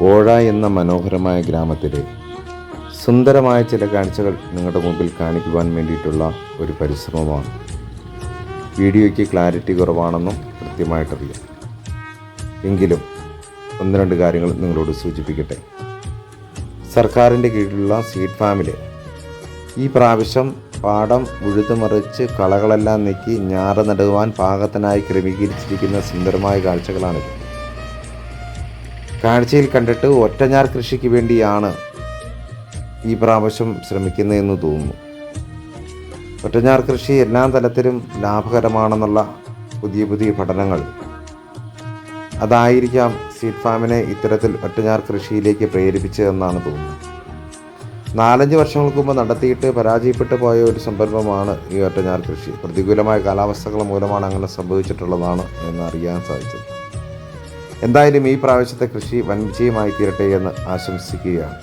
കോഴ എന്ന മനോഹരമായ ഗ്രാമത്തിലെ സുന്ദരമായ ചില കാഴ്ചകൾ നിങ്ങളുടെ മുമ്പിൽ കാണിക്കുവാൻ വേണ്ടിയിട്ടുള്ള ഒരു പരിശ്രമമാണ്. വീഡിയോയ്ക്ക് ക്ലാരിറ്റി കുറവാണെന്നും കൃത്യമായിട്ടറിയാം. എങ്കിലും ഒന്ന് രണ്ട് കാര്യങ്ങൾ നിങ്ങളോട് സൂചിപ്പിക്കട്ടെ. സർക്കാരിന്റെ കീഴിലുള്ള സീഡ് ഫാമിൽ ഈ പ്രാവശ്യം പാടം ഉഴുതുമറിച്ച് കളകളെല്ലാം നീക്കി ഞാറ് നടുവാൻ പാകത്തിനായി ക്രമീകരിച്ചിരിക്കുന്ന സുന്ദരമായ കാഴ്ചകളാണിത്. കാഴ്ചയിൽ കണ്ടിട്ട് ഒറ്റഞ്ഞാർ കൃഷിക്ക് വേണ്ടിയാണ് ഈ പ്രാവശ്യം ശ്രമിക്കുന്നതെന്ന് തോന്നുന്നു. ഒറ്റഞ്ഞാർ കൃഷി എല്ലാ തലത്തിലും ലാഭകരമാണെന്നുള്ള പുതിയ പുതിയ പഠനങ്ങൾ. അതായിരിക്കാം സീഡ് ഫാമിനെ ഇത്തരത്തിൽ ഒറ്റഞ്ഞാർ കൃഷിയിലേക്ക് പ്രേരിപ്പിച്ചതെന്നാണ് തോന്നുന്നത്. നാലഞ്ച് വർഷങ്ങൾക്ക് മുമ്പ് നടത്തിയിട്ട് പരാജയപ്പെട്ടു പോയ ഒരു സംരംഭമാണ് ഈ ഒറ്റഞ്ഞാർ കൃഷി. പ്രതികൂലമായ കാലാവസ്ഥകൾ മൂലമാണ് അങ്ങനെ സംഭവിച്ചിട്ടുള്ളതാണ് എന്ന് അറിയാൻ സാധിച്ചത്. എന്തായാലും ഈ പ്രാവശ്യത്തെ കൃഷി വൻ വിജയമായി തീരട്ടെ എന്ന് ആശംസിക്കുകയാണ്.